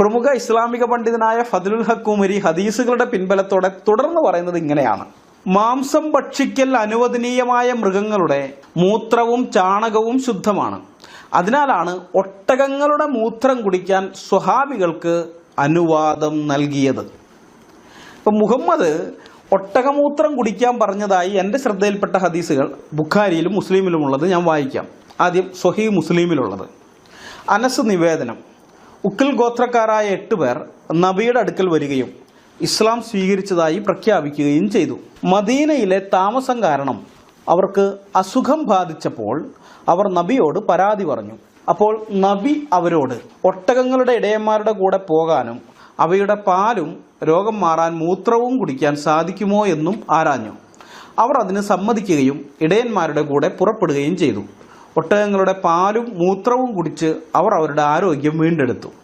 പ്രമുഖ ഇസ്ലാമിക പണ്ഡിതനായ ഫതിലുൽ ഹക്കൂമരി ഹദീസുകളുടെ പിൻബലത്തോടെ തുടർന്ന് പറയുന്നത് ഇങ്ങനെയാണ്. മാംസം ഭക്ഷിക്കൽ അനുവദനീയമായ മൃഗങ്ങളുടെ മൂത്രവും ചാണകവും ശുദ്ധമാണ്. അതിനാലാണ് ഒട്ടകങ്ങളുടെ മൂത്രം കുടിക്കാൻ സ്വഹാബികൾക്ക് അനുവാദം നൽകിയത്. ഇപ്പം മുഹമ്മദ് ഒട്ടകമൂത്രം കുടിക്കാൻ പറഞ്ഞതായി എന്റെ ശ്രദ്ധയിൽപ്പെട്ട ഹദീസുകൾ ബുഖാരിയിലും മുസ്ലിമിലുമുള്ളത് ഞാൻ വായിക്കാം. ആദ്യം സ്വഹി മുസ്ലിമിലുള്ളത്. അനസ് നിവേദനം. ഉക്കിൽ ഗോത്രക്കാരായ എട്ട് പേർ നബിയുടെ അടുക്കൽ വരികയും ഇസ്ലാം സ്വീകരിച്ചതായി പ്രഖ്യാപിക്കുകയും ചെയ്തു. മദീനയിലെ താമസം കാരണം അവർക്ക് അസുഖം ബാധിച്ചപ്പോൾ അവർ നബിയോട് പരാതി പറഞ്ഞു. അപ്പോൾ നബി അവരോട് ഒട്ടകങ്ങളുടെ ഇടയന്മാരുടെ കൂടെ പോകാനും അവയുടെ പാലും രോഗം മാറാൻ മൂത്രവും കുടിക്കാൻ സാധിക്കുമോ എന്നും ആരാഞ്ഞു. അവർ അതിന് സമ്മതിക്കുകയും ഇടയന്മാരുടെ കൂടെ പുറപ്പെടുകയും ചെയ്തു. ഒട്ടകങ്ങളുടെ പാലും മൂത്രവും കുടിച്ച് അവർ അവരുടെ ആരോഗ്യം വീണ്ടെടുത്തു.